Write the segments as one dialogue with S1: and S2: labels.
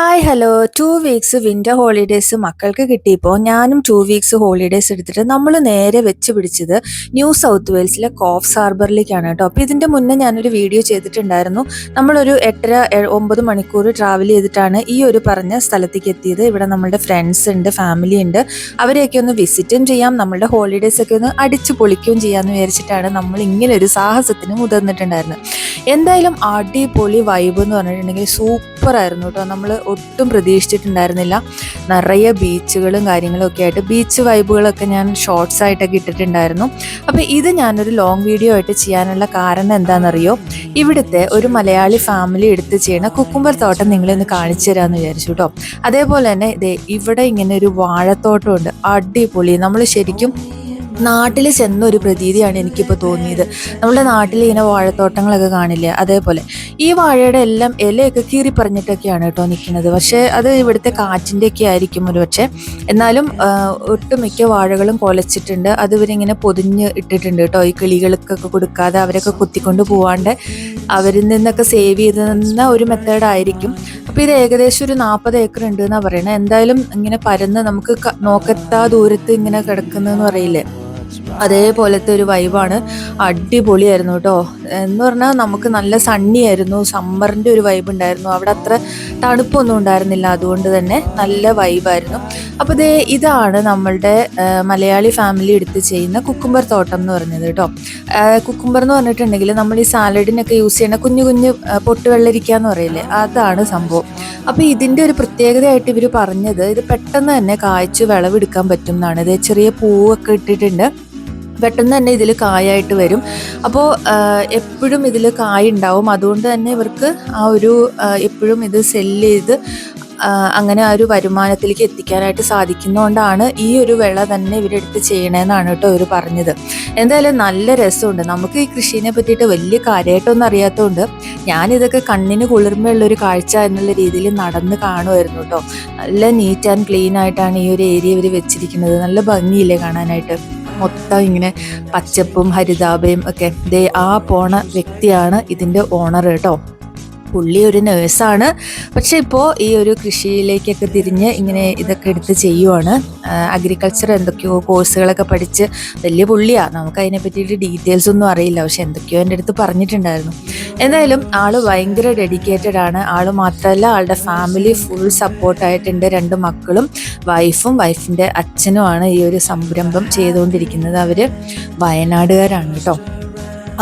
S1: Hi hello two weeks winter holidays മക്കൾക്ക് കിട്ടിയപ്പോൾ ഞാനും ടു വീക്സ് ഹോളിഡേയ്സ് എടുത്തിട്ട് നമ്മൾ നേരെ വെച്ച് പിടിച്ചത് ന്യൂ സൗത്ത് വെയിൽസിലെ കോഫ്സ് ഹാർബറിലേക്കാണ് കേട്ടോ. അപ്പോൾ ഇതിന്റെ മുന്നേ ഞാനൊരു വീഡിയോ ചെയ്തിട്ടുണ്ടായിരുന്നു. നമ്മളൊരു എട്ടര ഒമ്പത് മണിക്കൂർ ട്രാവൽ ചെയ്തിട്ടാണ് ഈ ഒരു പറഞ്ഞ സ്ഥലത്തേക്ക് എത്തിയത്. ഇവിടെ നമ്മളുടെ ഫ്രണ്ട്സ് ഉണ്ട് ഫാമിലി ഉണ്ട്. അവരെയൊക്കെ ഒന്ന് വിസിറ്റും ചെയ്യാം നമ്മളുടെ ഹോളിഡേയ്സ് ഒക്കെ ഒന്ന് അടിച്ചു പൊളിക്കുകയും ചെയ്യാമെന്ന് വിചാരിച്ചിട്ടാണ് നമ്മൾ ഇങ്ങനെ ഒരു സാഹസത്തിന് മുതിർന്നിട്ടുണ്ടായിരുന്നത്. എന്തായാലും അടിപൊളി വൈബ് എന്ന് പറഞ്ഞിട്ടുണ്ടെങ്കിൽ സൂപ്പർ ആയിരുന്നു കേട്ടോ. നമ്മൾ ഒട്ടും പ്രതീക്ഷിച്ചിട്ടുണ്ടായിരുന്നില്ല. നിറയെ ബീച്ചുകളും കാര്യങ്ങളും ഒക്കെ ആയിട്ട് ബീച്ച് വൈബുകളൊക്കെ ഞാൻ ഷോർട്സ് ആയിട്ടൊക്കെ ഇട്ടിട്ടുണ്ടായിരുന്നു. അപ്പോൾ ഇത് ഞാനൊരു ലോങ് വീഡിയോ ആയിട്ട് ചെയ്യാനുള്ള കാരണം എന്താണെന്നറിയോ? ഇവിടുത്തെ ഒരു മലയാളി ഫാമിലി എടുത്ത് ചെയ്യുന്ന കുക്കുംബർ തോട്ടം നിങ്ങളിന്ന് കാണിച്ചു തരാമെന്ന് വിചാരിച്ചു കേട്ടോ. അതേപോലെ തന്നെ ഇതേ ഇവിടെ ഇങ്ങനെ ഒരു വാഴത്തോട്ടമുണ്ട് അടിപൊളി. നമ്മൾ ശരിക്കും നാട്ടിൽ ചെന്ന ഒരു പ്രതീതിയാണ് എനിക്കിപ്പോൾ തോന്നിയത്. നമ്മുടെ നാട്ടിൽ ഇങ്ങനെ വാഴത്തോട്ടങ്ങളൊക്കെ കാണില്ലേ? അതേപോലെ. ഈ വാഴയുടെ എല്ലാം ഇലയൊക്കെ കീറി പറഞ്ഞിട്ടൊക്കെയാണ് കേട്ടോ നിൽക്കുന്നത്. പക്ഷേ അത് ഇവിടുത്തെ കാറ്റിന്റെയൊക്കെ ആയിരിക്കും ഒരു പക്ഷേ. എന്നാലും ഒട്ടുമിക്ക വാഴകളും കൊലച്ചിട്ടുണ്ട്. അത് ഇവരിങ്ങനെ പൊതിഞ്ഞ് ഇട്ടിട്ടുണ്ട് കേട്ടോ. ഈ കിളികൾക്കൊക്കെ കൊടുക്കാതെ അവരൊക്കെ കുത്തിക്കൊണ്ട് പോവാണ്ട് അവരിൽ നിന്നൊക്കെ സേവ് ചെയ്തുന്ന ഒരു മെത്തേഡായിരിക്കും അപ്പോൾ ഇത് ഏകദേശം ഒരു നാൽപ്പത് ഏക്കർ ഉണ്ട് എന്നാണ് പറയുന്നത് എന്തായാലും ഇങ്ങനെ പരന്ന് നമുക്ക് നോക്കത്താ ദൂരത്ത് ഇങ്ങനെ കിടക്കുന്നതെന്ന് പറയില്ലേ? അതേപോലത്തെ ഒരു വൈബാണ് അടിപൊളിയായിരുന്നു കേട്ടോ. എന്ന് പറഞ്ഞാൽ നമുക്ക് നല്ല സണ്ണി ആയിരുന്നു. സമ്മറിന്റെ ഒരു വൈബ് ഉണ്ടായിരുന്നു. അവിടെ അത്ര തണുപ്പൊന്നും ഉണ്ടായിരുന്നില്ല. അതുകൊണ്ട് തന്നെ നല്ല വൈബായിരുന്നു അപ്പോൾ ദേ ഇതാണ് നമ്മളുടെ മലയാളി ഫാമിലി എടുത്ത് ചെയ്യുന്ന കുക്കുംബർ തോട്ടം എന്ന് പറഞ്ഞത് കേട്ടോ. കുക്കുംബർ എന്ന് പറഞ്ഞിട്ടുണ്ടെങ്കിൽ നമ്മൾ ഈ സാലഡിനൊക്കെ യൂസ് ചെയ്യുന്ന കുഞ്ഞു കുഞ്ഞു പൊട്ടുവെള്ളരിക്കുക പൊട്ടുവെള്ളരിക്ക എന്ന് പറയില്ലേ? അതാണ് സംഭവം. അപ്പോൾ ഇതിന്റെ ഒരു പ്രത്യേകതയായിട്ട് ഇവർ പറഞ്ഞത് ഇത് പെട്ടെന്ന് തന്നെ കായ്ച്ച് വിളവെടുക്കാൻ പറ്റും എന്നാണ്. ഇത് ചെറിയ പൂവൊക്കെ ഇട്ടിട്ടുണ്ട്. പെട്ടെന്ന് തന്നെ ഇതിൽ കായായിട്ട് വരും. അപ്പോൾ എപ്പോഴും ഇതിൽ കായ ഉണ്ടാവും അതുകൊണ്ട് തന്നെ ഇവർക്ക് ആ ഒരു എപ്പോഴും ഇത് സെല്ല് ചെയ്ത് അങ്ങനെ ആ ഒരു വരുമാനത്തിലേക്ക് എത്തിക്കാനായിട്ട് സാധിക്കുന്നതുകൊണ്ടാണ് ഈ ഒരു വിള തന്നെ ഇവരെടുത്ത് ചെയ്യണമെന്നാണ് കേട്ടോ ഇവർ പറഞ്ഞത്. എന്തായാലും നല്ല രസമുണ്ട്. നമുക്ക് ഈ കൃഷിനെ പറ്റിയിട്ട് വലിയ കാര്യമായിട്ടൊന്നും അറിയാത്തതുകൊണ്ട് ഞാനിതൊക്കെ കണ്ണിന് കുളിർമയുള്ള ഒരു കാഴ്ച എന്നുള്ള രീതിയിൽ നടന്ന് കാണുമായിരുന്നു കേട്ടോ. നല്ല നീറ്റ് ആൻഡ് ക്ലീൻ ആയിട്ടാണ് ഈ ഒരു ഏരിയ ഇവർ വെച്ചിരിക്കുന്നത്. നല്ല ഭംഗിയില്ലേ കാണാനായിട്ട്. മൊത്തം ഇങ്ങനെ പച്ചപ്പും ഹരിതാപയും ഒക്കെ. ദേ ആ പോണ വ്യക്തിയാണ് ഇതിന്റെ ഓണർ കേട്ടോ. പുള്ളി ഒരു നേഴ്സാണ്. പക്ഷെ ഇപ്പോൾ ഈ ഒരു കൃഷിയിലേക്കൊക്കെ തിരിഞ്ഞ് ഇങ്ങനെ ഇതൊക്കെ എടുത്ത് ചെയ്യുവാണ്. അഗ്രികൾച്ചർ എന്തൊക്കെയോ കോഴ്സുകളൊക്കെ പഠിച്ച് വലിയ പുള്ളിയാണ് നമുക്ക് അതിനെ പറ്റിയിട്ട് ഡീറ്റെയിൽസ് ഒന്നും അറിയില്ല. പക്ഷെ എന്തൊക്കെയോ എന്റെ അടുത്ത് പറഞ്ഞിട്ടുണ്ടായിരുന്നു. എന്തായാലും ആൾ ഭയങ്കര ഡെഡിക്കേറ്റഡ് ആണ്. ആൾ മാത്രമല്ല ആളുടെ ഫാമിലി ഫുൾ സപ്പോർട്ടായിട്ടുണ്ട് രണ്ട് മക്കളും. വൈഫും വൈഫിന്റെ അച്ഛനുമാണ് ഈ ഒരു സംരംഭം ചെയ്തുകൊണ്ടിരിക്കുന്നത് അവർ വയനാടുകാരാണ് കേട്ടോ.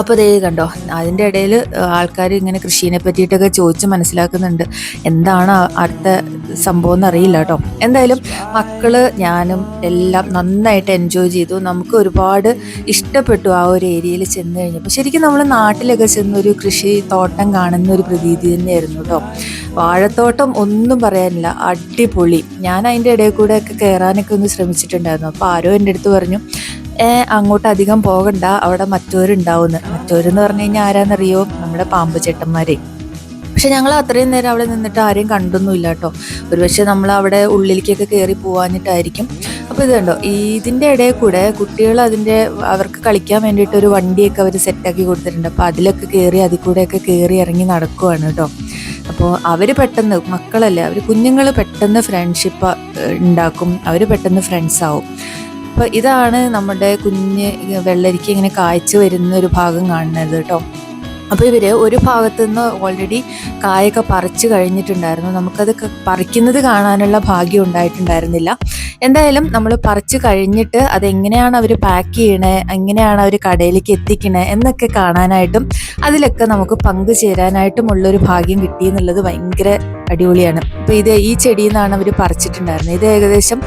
S1: അപ്പോൾ അതേ കണ്ടോ അതിന്റെ ഇടയിൽ ആൾക്കാർ ഇങ്ങനെ കൃഷീനെ പറ്റിയിട്ടൊക്കെ ചോദിച്ച് മനസ്സിലാക്കുന്നുണ്ട്. എന്താണ് അടുത്ത സംഭവം എന്നറിയില്ല കേട്ടോ. എന്തായാലും മക്കൾ ഞാനും എല്ലാം നന്നായിട്ട് എൻജോയ് ചെയ്തു. നമുക്ക് ഒരുപാട് ഇഷ്ടപ്പെട്ടു ആ ഒരു ഏരിയയിൽ ചെന്ന് കഴിഞ്ഞപ്പോൾ. ശരിക്കും നമ്മൾ നാട്ടിലൊക്കെ ചെന്ന് ഒരു കൃഷി തോട്ടം കാണുന്ന ഒരു പ്രതീതി തന്നെയായിരുന്നു കേട്ടോ. വാഴത്തോട്ടം ഒന്നും പറയാനില്ല അടിപൊളി. ഞാൻ അതിന്റെ ഇടയിൽ കൂടെ ഒക്കെ കയറാനൊക്കെ ഒന്ന് ശ്രമിച്ചിട്ടുണ്ടായിരുന്നു. അപ്പോൾ ആരോ എന്റെ അടുത്ത് പറഞ്ഞു അങ്ങോട്ട് അധികം പോകണ്ട. അവിടെ മറ്റവരുണ്ടാവുന്നു മറ്റവരെന്ന് പറഞ്ഞു കഴിഞ്ഞാൽ ആരാന്നറിയോ? നമ്മുടെ പാമ്പ് ചേട്ടന്മാരെ. പക്ഷെ ഞങ്ങൾ അത്രയും നേരം അവിടെ നിന്നിട്ട് ആരെയും കണ്ടൊന്നുമില്ല കേട്ടോ. ഒരുപക്ഷെ നമ്മൾ അവിടെ ഉള്ളിലേക്കൊക്കെ കയറി പോവാഞ്ഞിട്ടായിരിക്കും. അപ്പോൾ ഇത് കണ്ടോ? ഇതിന്റെ ഇടയിൽ കൂടെ കുട്ടികൾ അതിന്റെ അവർക്ക് കളിക്കാൻ വേണ്ടിയിട്ട് ഒരു വണ്ടിയൊക്കെ അവർ സെറ്റാക്കി കൊടുത്തിട്ടുണ്ട്. അപ്പോൾ അതിലൊക്കെ കയറി അതിൽ കൂടെയൊക്കെ കയറി ഇറങ്ങി നടക്കുവാണ് കേട്ടോ. അപ്പോൾ അവർ പെട്ടെന്ന് മക്കളല്ലേ അവർ കുഞ്ഞുങ്ങൾ പെട്ടെന്ന് ഫ്രണ്ട്ഷിപ്പ് ഉണ്ടാക്കും. അവർ പെട്ടെന്ന് ഫ്രണ്ട്സ് ആവും. അപ്പോൾ ഇതാണ് നമ്മുടെ കുഞ്ഞ് വെള്ളരിക്ക ഇങ്ങനെ കായ്ച്ചു വരുന്ന ഒരു ഭാഗം കാണുന്നത് കേട്ടോ. അപ്പോൾ ഇവർ ഒരു ഭാഗത്തു നിന്ന് ഓൾറെഡി കായൊക്കെ പറിച്ചു കഴിഞ്ഞിട്ടുണ്ടായിരുന്നു. നമുക്കത് പറിക്കുന്നത് കാണാനുള്ള ഭാഗ്യം ഉണ്ടായിട്ടുണ്ടായിരുന്നില്ല. എന്തായാലും നമ്മൾ പറിച്ചു കഴിഞ്ഞിട്ട് അതെങ്ങനെയാണ് അവർ പാക്ക് ചെയ്യണേ എങ്ങനെയാണ് അവർ കടയിലേക്ക് എത്തിക്കണേ എന്നൊക്കെ കാണാനായിട്ടും അതിലൊക്കെ നമുക്ക് പങ്കുചേരാനായിട്ടുമുള്ളൊരു ഭാഗ്യം കിട്ടി എന്നുള്ളത് ഭയങ്കര അടിപൊളിയാണ്. അപ്പോൾ ഇത് ഈ ചെടിയിൽ നിന്നാണ് അവർ പറിച്ചിട്ടുണ്ടായിരുന്നത്. ഇത് ഏകദേശം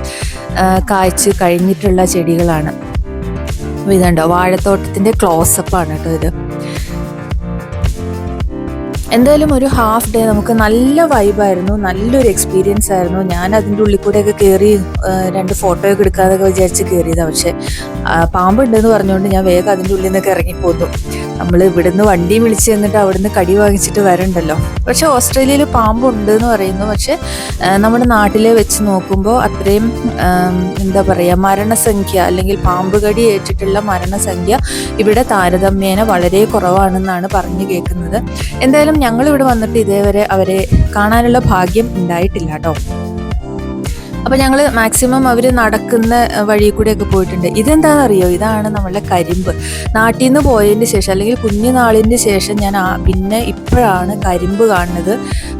S1: കായ്ച്ച് കഴിഞ്ഞിട്ടുള്ള ചെടികളാണ്. അപ്പോൾ ഇതുണ്ടോ വാഴത്തോട്ടത്തിന്റെ ക്ലോസപ്പാണ് കേട്ടോ ഇത്. എന്തായാലും ഒരു ഹാഫ് ഡേ നമുക്ക് നല്ല വൈബായിരുന്നു നല്ലൊരു എക്സ്പീരിയൻസ് ആയിരുന്നു. ഞാൻ അതിന്റെ ഉള്ളിൽ കൂടെയൊക്കെ കയറി രണ്ട് ഫോട്ടോ ഒക്കെ എടുക്കാതൊക്കെ വിചാരിച്ച് കയറിയതാണ് പക്ഷേ പാമ്പുണ്ടെന്ന് പറഞ്ഞുകൊണ്ട് ഞാൻ വേഗം അതിന്റെ ഉള്ളിൽ നിന്നൊക്കെ ഇറങ്ങിപ്പോന്നു. നമ്മൾ ഇവിടുന്ന് വണ്ടി വിളിച്ച് ചെന്നിട്ട് അവിടുന്ന് കടി വാങ്ങിച്ചിട്ട് വരണ്ടല്ലോ. പക്ഷെ ഓസ്ട്രേലിയയിൽ പാമ്പുണ്ട് എന്ന് പറയുന്നു. പക്ഷെ നമ്മുടെ നാട്ടിലെ വെച്ച് നോക്കുമ്പോൾ അത്രയും എന്താ പറയുക മരണസംഖ്യ അല്ലെങ്കിൽ പാമ്പ് കടി ഏറ്റിട്ടുള്ള മരണസംഖ്യ ഇവിടെ താരതമ്യേന വളരെ കുറവാണെന്നാണ് പറഞ്ഞു കേൾക്കുന്നത്. എന്തായാലും ഞങ്ങളിവിടെ വന്നിട്ട് ഇതേവരെ അവരെ കാണാനുള്ള ഭാഗ്യം ഉണ്ടായിട്ടില്ല കേട്ടോ. അപ്പോൾ ഞങ്ങൾ മാക്സിമം അവർ നടക്കുന്ന വഴി കൂടെയൊക്കെ പോയിട്ടുണ്ട്. ഇതെന്താണെന്ന് അറിയോ ഇതാണ് നമ്മളുടെ കരിമ്പ്. നാട്ടിൽ നിന്ന് പോയതിന് ശേഷം അല്ലെങ്കിൽ കുഞ്ഞുനാളിന്റെ ശേഷം ഞാൻ പിന്നെ ഇപ്പോഴാണ് കരിമ്പ് കാണുന്നത്.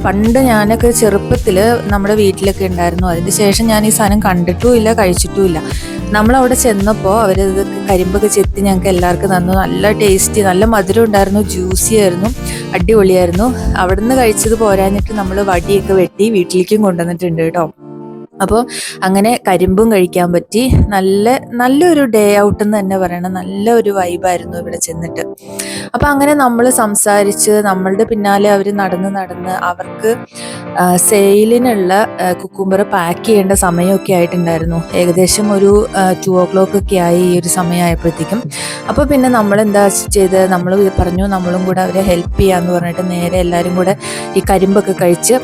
S1: പണ്ട് ഞാനൊക്കെ ചെറുപ്പത്തിൽ നമ്മുടെ വീട്ടിലൊക്കെ ഉണ്ടായിരുന്നു. അതിന് ശേഷം ഞാൻ ഈ സാധനം കണ്ടിട്ടും ഇല്ല കഴിച്ചിട്ടും ഇല്ല നമ്മളവിടെ ചെന്നപ്പോൾ അവരത് കരിമ്പൊക്കെ ചെത്തി ഞങ്ങൾക്ക് എല്ലാവർക്കും തന്നു. നല്ല ടേസ്റ്റി നല്ല മധുരം ഉണ്ടായിരുന്നു ജ്യൂസി ആയിരുന്നു അടിപൊളിയായിരുന്നു. അവിടുന്ന് കഴിച്ചത് പോരാഞ്ഞിട്ട് നമ്മൾ വടിയൊക്കെ വെട്ടി വീട്ടിലേക്കും കൊണ്ടുവന്നിട്ടുണ്ട് കേട്ടോ. അപ്പോൾ അങ്ങനെ കരിമ്പും കഴിക്കാൻ പറ്റി. നല്ല നല്ലൊരു ഡേ ഔട്ട് എന്ന് തന്നെ പറയണം നല്ല ഒരു വൈബായിരുന്നു ഇവിടെ ചെന്നിട്ട്. അപ്പോൾ അങ്ങനെ നമ്മൾ സംസാരിച്ച് നമ്മളുടെ പിന്നാലെ അവർ നടന്ന് നടന്ന് അവർക്ക് സെയിലിനുള്ള കുക്കുംബർ പാക്ക് ചെയ്യേണ്ട സമയമൊക്കെ ആയിട്ടുണ്ടായിരുന്നു. ഏകദേശം ഒരു ടു ഓ ക്ലോക്ക് ഒക്കെ ആയി ഈ ഒരു സമയമായപ്പോഴത്തേക്കും. അപ്പോൾ പിന്നെ നമ്മൾ എന്താ ചെയ്ത് നമ്മൾ പറഞ്ഞു നമ്മളും കൂടെ അവരെ ഹെൽപ്പ് ചെയ്യാന്ന് പറഞ്ഞിട്ട് നേരെ എല്ലാവരും കൂടെ ഈ കരിമ്പൊക്കെ കഴിച്ച്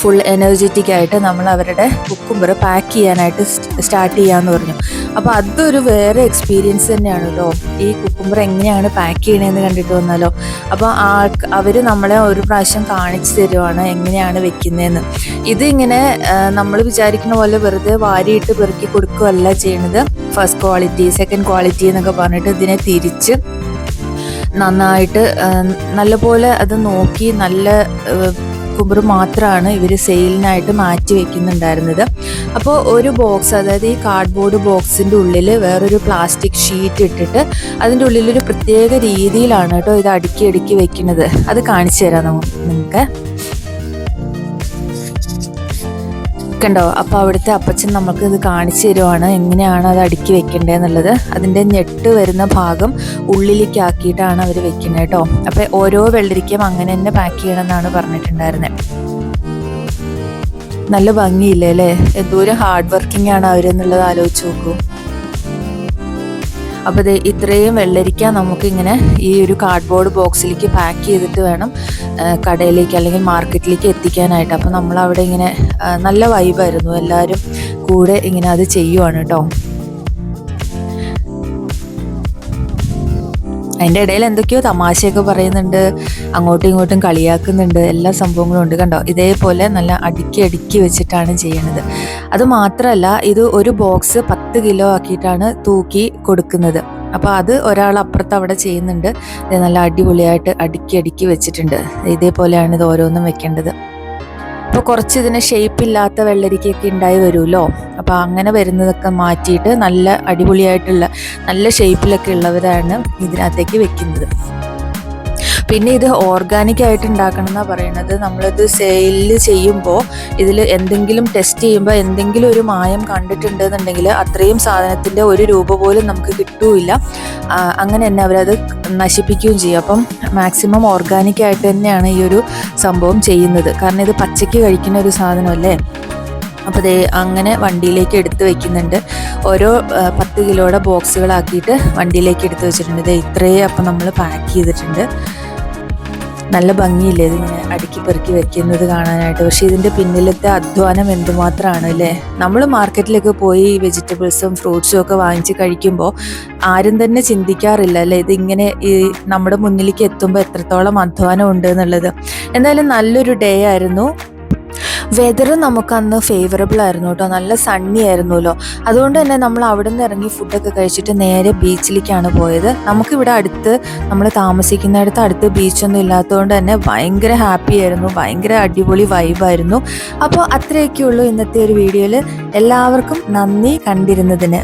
S1: ഫുൾ എനർജറ്റിക് ആയിട്ട് നമ്മൾ അവരുടെ കുക്കുംബർ പാക്ക് ചെയ്യാനായിട്ട് സ്റ്റാർട്ട് ചെയ്യാന്ന് പറഞ്ഞു. അപ്പോൾ അതൊരു വേറെ എക്സ്പീരിയൻസ് തന്നെയാണ് കേട്ടോ ഈ കുക്കുംബർ എങ്ങനെയാണ് പാക്ക് ചെയ്യണതെന്ന് കണ്ടിട്ട് വന്നാലോ. അപ്പോൾ ആൾക്ക് അവർ നമ്മളെ ഒരു പ്രാവശ്യം കാണിച്ചു തരുവാണ് എങ്ങനെയാണ് വെക്കുന്നതെന്ന് ഇതിങ്ങനെ നമ്മൾ വിചാരിക്കുന്ന പോലെ വെറുതെ വാരിയിട്ട് പെറുക്കി കൊടുക്കുകയല്ല ചെയ്യണത്. ഫസ്റ്റ് ക്വാളിറ്റി സെക്കൻഡ് ക്വാളിറ്റി എന്നൊക്കെ പറഞ്ഞിട്ട് ഇതിനെ തിരിച്ച് നന്നായിട്ട് നല്ലപോലെ അത് നോക്കി നല്ല കുമ്പർ മാത്രമാണ് ഇവർ സെയിലിനായിട്ട് മാറ്റി വെക്കുന്നുണ്ടായിരുന്നത്. അപ്പോൾ ഒരു ബോക്സ് അതായത് ഈ കാർഡ്ബോർഡ് ബോക്സിന്റെ ഉള്ളിൽ വേറൊരു പ്ലാസ്റ്റിക് ഷീറ്റ് ഇട്ടിട്ട് അതിന്റെ ഉള്ളിൽ ഒരു പ്രത്യേക രീതിയിലാണ് കേട്ടോ ഇത് അടുക്കി അടുക്കി വെക്കുന്നത്. അത് കാണിച്ചു തരാം നമുക്ക്. നിങ്ങൾക്ക് കണ്ടോ അപ്പോൾ അവിടുത്തെ അപ്പച്ചൻ നമുക്ക് ഇത് കാണിച്ചു തരുവാണ്. എങ്ങനെയാണ് അത് അടുക്കി വെക്കേണ്ടതെന്നുള്ളത് അതിന്റെ ഞെട്ട് വരുന്ന ഭാഗം ഉള്ളിലേക്ക് ആക്കിയിട്ടാണ് അവർ വെക്കുന്നത് കേട്ടോ. അപ്പോൾ ഓരോ വെള്ളരിക്കയും അങ്ങനെ തന്നെ പാക്ക് ചെയ്യണമെന്നാണ് പറഞ്ഞിട്ടുണ്ടായിരുന്നത് നല്ല ഭംഗിയില്ലേ അല്ലേ? എന്തോരം ഹാർഡ് വർക്കിംഗ് ആണ് അവരെന്നുള്ളത് ആലോചിച്ച് നോക്കൂ. അപ്പോൾ ഇത് ഇത്രയും വെള്ളരിക്ക നമുക്കിങ്ങനെ ഈ ഒരു കാർഡ്ബോർഡ് ബോക്സിലേക്ക് പാക്ക് ചെയ്തിട്ട് വേണം കടയിലേക്ക് അല്ലെങ്കിൽ മാർക്കറ്റിലേക്ക് എത്തിക്കാനായിട്ട്. അപ്പോൾ നമ്മൾ അവിടെ ഇങ്ങനെ നല്ല വൈബായിരുന്നു എല്ലാവരും കൂടെ ഇങ്ങനെ അത് ചെയ്യുവാണ് കേട്ടോ അതിന്റെ ഇടയിൽ എന്തൊക്കെയോ തമാശയൊക്കെ പറയുന്നുണ്ട്. അങ്ങോട്ടും ഇങ്ങോട്ടും കളിയാക്കുന്നുണ്ട്. എല്ലാ സംഭവങ്ങളും ഉണ്ട് കണ്ടോ? ഇതേപോലെ നല്ല അടുക്കി അടുക്കി വെച്ചിട്ടാണ് ചെയ്യണത്. അത് മാത്രമല്ല ഇത് ഒരു ബോക്സ് പത്ത് കിലോ ആക്കിയിട്ടാണ് തൂക്കി കൊടുക്കുന്നത്. അപ്പോൾ അത് ഒരാൾ അപ്പുറത്ത് അവിടെ ചെയ്യുന്നുണ്ട്. നല്ല അടിപൊളിയായിട്ട് അടുക്കി അടുക്കി വെച്ചിട്ടുണ്ട്. ഇതേപോലെയാണ് ഇത് ഓരോന്നും വെക്കേണ്ടത്. അപ്പോൾ കുറച്ച് ഇതിന് ഷേപ്പ് ഇല്ലാത്ത വെള്ളരിക്കയൊക്കെ ഉണ്ടായി വരുമല്ലോ അപ്പോൾ അങ്ങനെ വരുന്നതൊക്കെ മാറ്റിയിട്ട് നല്ല അടിപൊളിയായിട്ടുള്ള നല്ല ഷേപ്പിലൊക്കെ ഉള്ളവരാണ് ഇതിനകത്തേക്ക് വെക്കുന്നത്. പിന്നെ ഇത് ഓർഗാനിക് ആയിട്ട് ഉണ്ടാക്കണം എന്നാണ് പറയുന്നത് നമ്മളിത് സെയിൽ ചെയ്യുമ്പോൾ ഇതിൽ എന്തെങ്കിലും ടെസ്റ്റ് ചെയ്യുമ്പോൾ എന്തെങ്കിലും ഒരു മായം കണ്ടിട്ടുണ്ട് എന്നുണ്ടെങ്കിൽ അത്രയും സാധനത്തിന്റെ ഒരു രൂപ പോലും നമുക്ക് കിട്ടൂല അങ്ങനെ തന്നെ അവരത് നശിപ്പിക്കുകയും ചെയ്യും. അപ്പം മാക്സിമം ഓർഗാനിക് ആയിട്ട് തന്നെയാണ് ഈ ഒരു സംഭവം ചെയ്യുന്നത്. കാരണം ഇത് പച്ചയ്ക്ക് കഴിക്കുന്ന ഒരു സാധനമല്ലേ? അപ്പോൾ ദേ അങ്ങനെ വണ്ടിയിലേക്ക് എടുത്ത് വെക്കുന്നുണ്ട്. ഓരോ പത്ത് കിലോയുടെ ബോക്സുകളാക്കിയിട്ട് വണ്ടിയിലേക്ക് എടുത്ത് വെച്ചിട്ടുണ്ട്. ദേ ഇത്രയും അപ്പം നമ്മൾ പാക്ക് ചെയ്തിട്ടുണ്ട്. നല്ല ഭംഗിയില്ലേ ഇതിങ്ങനെ അടുക്കി പെറുക്കി വെക്കുന്നത് കാണാനായിട്ട്? പക്ഷേ ഇതിന്റെ പിന്നിലത്തെ അധ്വാനം എന്തുമാത്രമാണ് അല്ലേ? നമ്മൾ മാർക്കറ്റിലേക്ക് പോയി വെജിറ്റബിൾസും ഫ്രൂട്ട്സും ഒക്കെ വാങ്ങിച്ച് കഴിക്കുമ്പോൾ ആരും തന്നെ ചിന്തിക്കാറില്ല അല്ലേ? ഇതിങ്ങനെ ഈ നമ്മുടെ മുന്നിലേക്ക് എത്തുമ്പോൾ എത്രത്തോളം അധ്വാനം ഉണ്ട് എന്നുള്ളത്. എന്തായാലും നല്ലൊരു ഡേ ആയിരുന്നു. വെതർ നമുക്കന്ന് ഫേവറബിൾ ആയിരുന്നു കേട്ടോ. നല്ല സണ്ണി ആയിരുന്നല്ലോ. അതുകൊണ്ട് തന്നെ നമ്മൾ അവിടെ നിന്ന് ഇറങ്ങി ഫുഡൊക്കെ കഴിച്ചിട്ട് നേരെ ബീച്ചിലേക്കാണ് പോയത്. നമുക്കിവിടെ അടുത്ത് നമ്മൾ താമസിക്കുന്നിടത്ത് അടുത്ത് ബീച്ചൊന്നും ഇല്ലാത്തതുകൊണ്ട് തന്നെ ഭയങ്കര ഹാപ്പി ആയിരുന്നു. ഭയങ്കര അടിപൊളി വൈബായിരുന്നു അപ്പോൾ അത്രയൊക്കെയുള്ളൂ ഇന്നത്തെ ഒരു വീഡിയോയിൽ എല്ലാവർക്കും നന്ദി കണ്ടിരുന്നതിന്.